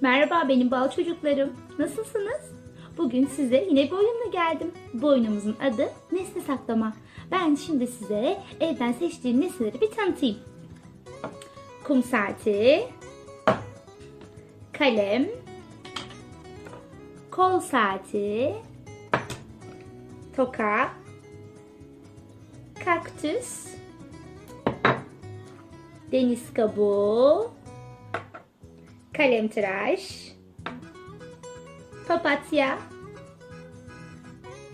Merhaba benim bal çocuklarım. Nasılsınız? Bugün size yine bir oyunla geldim. Bu oyunumuzun adı nesne saklama. Ben şimdi size evden seçtiğim nesneleri bir tanıtayım. Kum saati, kalem, kol saati, toka, kaktüs, deniz kabuğu, kalemtıraş, papatya,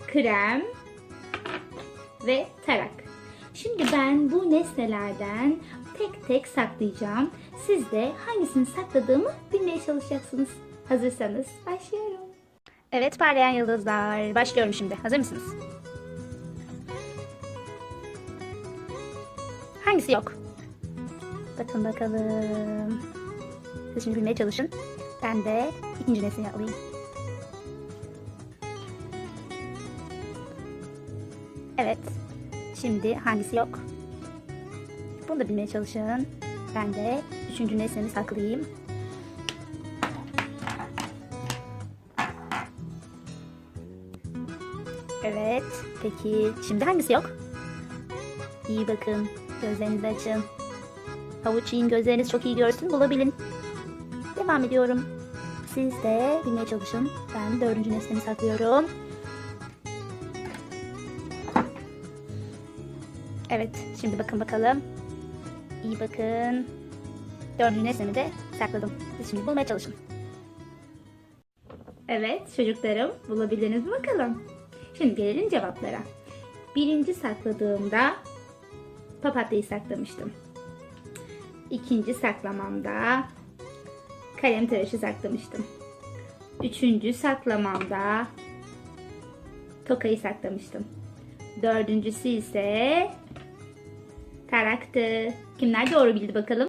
krem ve tarak. Şimdi ben bu nesnelerden tek tek saklayacağım. Siz de hangisini sakladığımı bilmeye çalışacaksınız. Hazırsanız başlıyorum. Evet parlayan yıldızlar. Başlıyorum şimdi. Hazır mısınız? Hangisi yok? Bakın bakalım. Siz şimdi bilmeye çalışın. Ben de ikinci nesneyi alayım. Evet. Şimdi hangisi yok? Bunu da bilmeye çalışın. Ben de üçüncü nesnemi saklayayım. Evet. Peki şimdi hangisi yok? İyi bakın. Gözlerinizi açın. Havuç yiyin gözleriniz çok iyi görsün bulabilin. Devam ediyorum. Siz de bilmeye çalışın. Ben dördüncü nesnemi saklıyorum. Evet, şimdi bakın bakalım. İyi bakın. Dördüncü nesnemi de sakladım. Siz şimdi bulmaya çalışın. Evet çocuklarım bulabildiniz mi bakalım? Şimdi gelelim cevaplara. Birinci sakladığımda papatyayı saklamıştım. İkinci saklamamda kalem tıraşı saklamıştım. Üçüncü saklamamda tokayı saklamıştım. Dördüncüsü ise taraktı. Kimler doğru bildi bakalım?